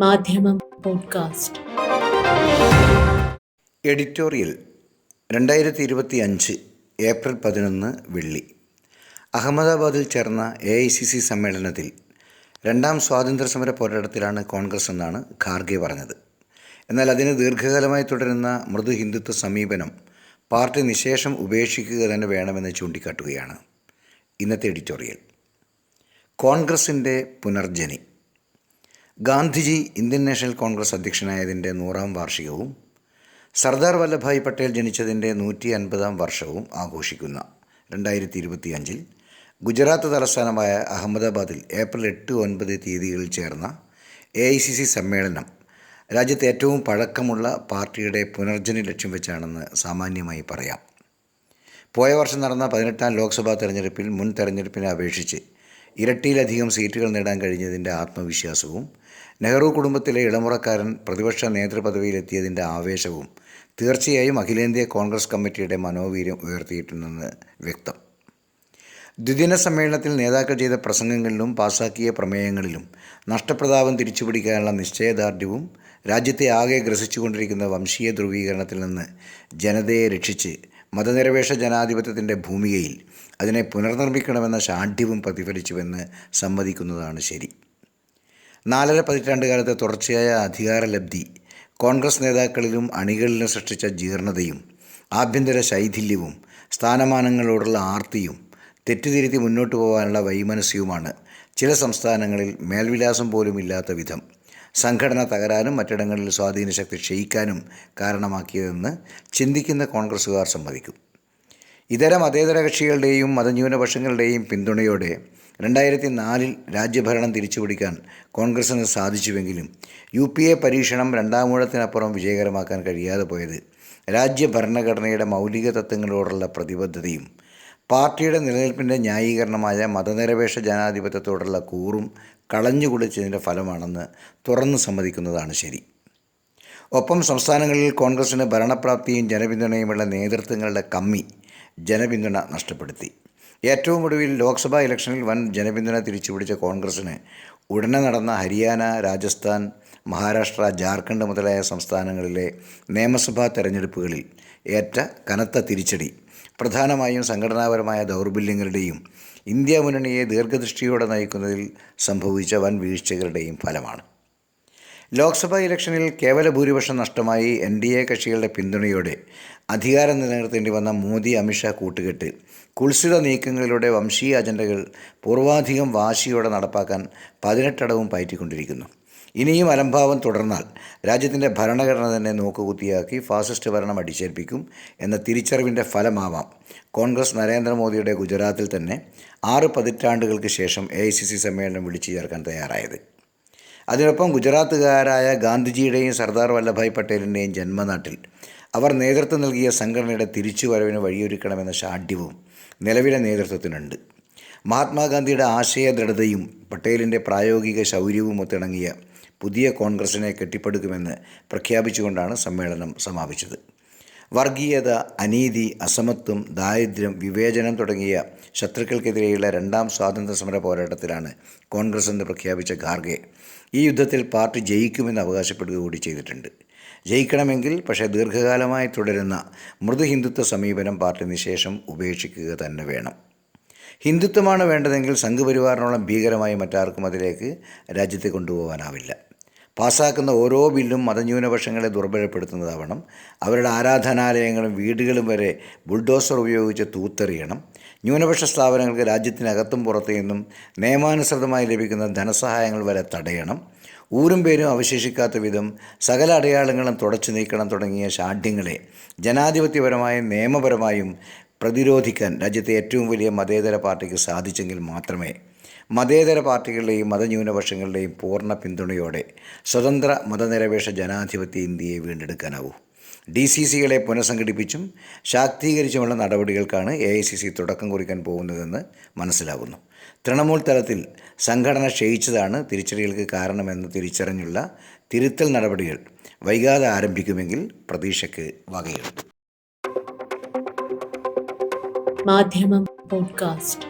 മാധ്യമം podcast. Editorial രണ്ടായിരത്തി ഇരുപത്തി അഞ്ച് ഏപ്രിൽ പതിനൊന്ന് വെള്ളി. അഹമ്മദാബാദിൽ ചേർന്ന എ ഐ സി സി സമ്മേളനത്തിൽ രണ്ടാം സ്വാതന്ത്ര്യ സമര പോരാട്ടത്തിലാണ് കോൺഗ്രസ് എന്നാണ് ഖാർഗെ പറഞ്ഞത്. എന്നാൽ അതിന് ദീർഘകാലമായി തുടരുന്ന മൃദു ഹിന്ദുത്വ സമീപനം പാർട്ടി നിശേഷം ഉപേക്ഷിക്കുക തന്നെ വേണമെന്ന് ചൂണ്ടിക്കാട്ടുകയാണ് ഇന്നത്തെ എഡിറ്റോറിയൽ. കോൺഗ്രസിന്റെ പുനർജനി. ഗാന്ധിജി ഇന്ത്യൻ നാഷണൽ കോൺഗ്രസ് അധ്യക്ഷനായതിന്റെ നൂറാം വാർഷികവും സർദാർ വല്ലഭായ് പട്ടേൽ ജനിച്ചതിന്റെ നൂറ്റി അൻപതാം വർഷവും ആഘോഷിക്കുന്ന രണ്ടായിരത്തി ഇരുപത്തിയഞ്ചിൽ ഗുജറാത്ത് തലസ്ഥാനമായ അഹമ്മദാബാദിൽ ഏപ്രിൽ എട്ട് ഒൻപത് തീയതികളിൽ ചേർന്ന എ ഐ സി സി സമ്മേളനം രാജ്യത്തെ ഏറ്റവും പഴക്കമുള്ള പാർട്ടിയുടെ പുനർജനി ലക്ഷ്യം വെച്ചാണെന്ന് സാമാന്യമായി പറയാം. പോയ വർഷം നടന്ന പതിനെട്ടാം ലോക്സഭാ തെരഞ്ഞെടുപ്പിൽ മുൻ തെരഞ്ഞെടുപ്പിനെ അപേക്ഷിച്ച് ഇരട്ടിയിലധികം സീറ്റുകൾ നേടാൻ കഴിഞ്ഞതിന്റെ ആത്മവിശ്വാസവും നെഹ്റു കുടുംബത്തിലെ ഇളമുറക്കാരൻ പ്രതിപക്ഷ നേതൃപദവിയിലെത്തിയതിന്റെ ആവേശവും തീർച്ചയായും അഖിലേന്ത്യാ കോൺഗ്രസ് കമ്മിറ്റിയുടെ മനോവീര്യം ഉയർത്തിയിട്ടുണ്ടെന്ന് വ്യക്തം. ദ്വിദിന സമ്മേളനത്തിൽ നേതാക്കൾ ചെയ്ത പ്രസംഗങ്ങളിലും പാസാക്കിയ പ്രമേയങ്ങളിലും നഷ്ടപ്രതാപം തിരിച്ചുപിടിക്കാനുള്ള നിശ്ചയദാർഢ്യവും രാജ്യത്തെ ആകെ ഗ്രസിച്ചുകൊണ്ടിരിക്കുന്ന വംശീയ ധ്രുവീകരണത്തിൽ നിന്ന് ജനതയെ രക്ഷിച്ച് മതനിരപേക്ഷ ജനാധിപത്യത്തിന്റെ ഭൂമികയിൽ അതിനെ പുനർനിർമ്മിക്കണമെന്ന ശാഠ്യവും പ്രതിഫലിച്ചുവെന്ന് സമ്മതിക്കുന്നതാണ് ശരി. നാലര പതിറ്റാണ്ട് കാലത്തെ തുടർച്ചയായ അധികാരലബ്ധി കോൺഗ്രസ് നേതാക്കളിലും അണികളിലും സൃഷ്ടിച്ച ജീർണതയും ആഭ്യന്തര ശൈഥില്യവും സ്ഥാനമാനങ്ങളോടുള്ള ആർത്തിയും തെറ്റുതിരുത്തി മുന്നോട്ട് പോകാനുള്ള വൈമനസ്യവുമാണ് ചില സംസ്ഥാനങ്ങളിൽ മേൽവിലാസം പോലുമില്ലാത്ത വിധം. സംഘടന തകരാനും മറ്റിടങ്ങളിൽ സ്വാധീനശക്തി ക്ഷയിക്കാനും കാരണമാക്കിയതെന്ന് ചിന്തിക്കുന്ന കോൺഗ്രസ്സുകാർ സമ്മതിക്കും. ഇതര മതേതര കക്ഷികളുടെയും മതന്യൂനപക്ഷങ്ങളുടെയും പിന്തുണയോടെ രണ്ടായിരത്തി നാലിൽ രാജ്യഭരണം തിരിച്ചുപിടിക്കാൻ കോൺഗ്രസ്സിന് സാധിച്ചുവെങ്കിലും യു പി എ പരീക്ഷണം രണ്ടാമൂഴത്തിനപ്പുറം വിജയകരമാക്കാൻ കഴിയാതെ പോയത് രാജ്യഭരണഘടനയുടെ മൗലിക തത്വങ്ങളോടുള്ള പ്രതിബദ്ധതയും പാർട്ടിയുടെ നിലനിൽപ്പിന്റെ ന്യായീകരണമായ മതനിരപേക്ഷ ജനാധിപത്യത്തോടുള്ള കൂറും കളഞ്ഞുകുളിച്ചതിന്റെ ഫലമാണെന്ന് തുറന്നു സമ്മതിക്കുന്നതാണ് ശരി. ഒപ്പം സംസ്ഥാനങ്ങളിൽ കോൺഗ്രസിന് ഭരണപ്രാപ്തിയും ജനപിന്തുണയുമുള്ള നേതൃത്വങ്ങളുടെ കമ്മി ജനപിന്തുണ നഷ്ടപ്പെടുത്തി. ഏറ്റവും ഒടുവിൽ ലോക്സഭാ ഇലക്ഷനിൽ വൻ ജനപിന്തുണ തിരിച്ചുപിടിച്ച കോൺഗ്രസിന് ഉടനെ നടന്ന ഹരിയാന രാജസ്ഥാൻ മഹാരാഷ്ട്ര ജാർഖണ്ഡ് മുതലായ സംസ്ഥാനങ്ങളിലെ നിയമസഭാ തെരഞ്ഞെടുപ്പുകളിൽ ഏറ്റ കനത്ത തിരിച്ചടി പ്രധാനമായും സംഘടനാപരമായ ദൗർബല്യങ്ങളുടെയും ഇന്ത്യ മുന്നണിയെ ദീർഘദൃഷ്ടിയോടെ നയിക്കുന്നതിൽ സംഭവിച്ച വൻ വീഴ്ചകളുടെയും ഫലമാണ്. ലോക്സഭാ ഇലക്ഷനിൽ കേവല ഭൂരിപക്ഷം നഷ്ടമായി എൻ ഡി എ കക്ഷികളുടെ പിന്തുണയോടെ അധികാരം നിലനിർത്തേണ്ടി വന്ന മോദി അമിത്ഷാ കൂട്ടുകെട്ട് കുൽസിത നീക്കങ്ങളിലൂടെ വംശീയ അജണ്ടകൾ പൂർവാധികം വാശിയോടെ നടപ്പാക്കാൻ പതിനെട്ടടവും പയറ്റിക്കൊണ്ടിരിക്കുന്നു. ഇനിയും അലംഭാവം തുടർന്നാൽ രാജ്യത്തിന്റെ ഭരണഘടന തന്നെ നോക്കുകുത്തിയാക്കി ഫാസിസ്റ്റ് ഭരണം അടിച്ചേൽപ്പിക്കും എന്ന തിരിച്ചറിവിന്റെ ഫലമാവാം. കോൺഗ്രസ് നരേന്ദ്രമോദിയുടെ ഗുജറാത്തിൽ തന്നെ ആറ് പതിറ്റാണ്ടുകൾക്ക് ശേഷം എ സമ്മേളനം വിളിച്ചു ചേർക്കാൻ തയ്യാറായത്. അതിനൊപ്പം ഗുജറാത്തുകാരായ ഗാന്ധിജിയുടെയും സർദാർ വല്ലഭായ് പട്ടേലിന്റെയും ജന്മനാട്ടിൽ അവർ നേതൃത്വം നൽകിയ സംഘടനയുടെ തിരിച്ചുവരവിന് വഴിയൊരുക്കണമെന്ന ഷാഠ്യവും നിലവിലെ നേതൃത്വത്തിനുണ്ട്. മഹാത്മാഗാന്ധിയുടെ ആശയ ദൃഢതയും പട്ടേലിന്റെ പ്രായോഗിക ശൗര്യവും ഒത്തിണങ്ങിയ പുതിയ കോൺഗ്രസിനെ കെട്ടിപ്പടുക്കുമെന്ന് പ്രഖ്യാപിച്ചുകൊണ്ടാണ് സമ്മേളനം സമാപിച്ചത്. വർഗീയത അനീതി അസമത്വം ദാരിദ്ര്യം വിവേചനം തുടങ്ങിയ ശത്രുക്കൾക്കെതിരെയുള്ള രണ്ടാം സ്വാതന്ത്ര്യ സമര പോരാട്ടത്തിലാണ് കോൺഗ്രസ് എന്ന് പ്രഖ്യാപിച്ച ഖാർഗെ ഈ യുദ്ധത്തിൽ പാർട്ടി ജയിക്കുമെന്ന് അവകാശപ്പെടുക കൂടി ചെയ്തിട്ടുണ്ട്. ജയിക്കണമെങ്കിൽ പക്ഷേ ദീർഘകാലമായി തുടരുന്ന മൃദു ഹിന്ദുത്വ സമീപനം പാർട്ടി നിശേഷം ഉപേക്ഷിക്കുക തന്നെ വേണം. ഹിന്ദുത്വമാണ് വേണ്ടതെങ്കിൽ സംഘപരിവാറിനോളം ഭീകരമായി മറ്റാർക്കും അതിലേക്ക് രാജ്യത്തെ കൊണ്ടുപോകാനാവില്ല. പാസ്സാക്കുന്ന ഓരോ ബില്ലും മതന്യൂനപക്ഷങ്ങളെ ദുർബലപ്പെടുത്തുന്നതാവണം. അവരുടെ ആരാധനാലയങ്ങളും വീടുകളും വരെ ബുൾഡോസർ ഉപയോഗിച്ച് തൂത്തെറിയണം. ന്യൂനപക്ഷ സ്ഥാപനങ്ങൾക്ക് രാജ്യത്തിനകത്തും പുറത്തു നിന്നും നിയമാനുസൃതമായി ലഭിക്കുന്ന ധനസഹായങ്ങൾ വരെ തടയണം. ഊരും പേരും അവശേഷിക്കാത്ത വിധം സകല അടയാളങ്ങളും തുടച്ചു നീക്കണം തുടങ്ങിയ ഷാഢ്യങ്ങളെ ജനാധിപത്യപരമായും നിയമപരമായും പ്രതിരോധിക്കാൻ രാജ്യത്തെ ഏറ്റവും വലിയ മതേതര പാർട്ടിക്ക് സാധിച്ചെങ്കിൽ മാത്രമേ മതേതര പാർട്ടികളുടെയും മതന്യൂനപക്ഷങ്ങളുടെയും പൂർണ പിന്തുണയോടെ സ്വതന്ത്ര മതനിരപേക്ഷ ജനാധിപത്യ ഇന്ത്യയെ വീണ്ടെടുക്കാനാവൂ. ഡി സി സികളെ പുനഃസംഘടിപ്പിച്ചും ശാക്തീകരിച്ചുമുള്ള നടപടികൾക്കാണ് എ ഐ സി സി തുടക്കം കുറിക്കാൻ പോകുന്നതെന്ന് മനസ്സിലാകുന്നു. തൃണമൂൽ തലത്തിൽ സംഘടന ക്ഷയിച്ചതാണ് തിരിച്ചടികൾക്ക് കാരണമെന്ന് തിരിച്ചറിഞ്ഞുള്ള തിരുത്തൽ നടപടികൾ വൈകാതെ ആരംഭിക്കുമെങ്കിൽ പ്രതീക്ഷയ്ക്ക് വകയുണ്ട്. മാധ്യമം പോഡ്കാസ്റ്റ്.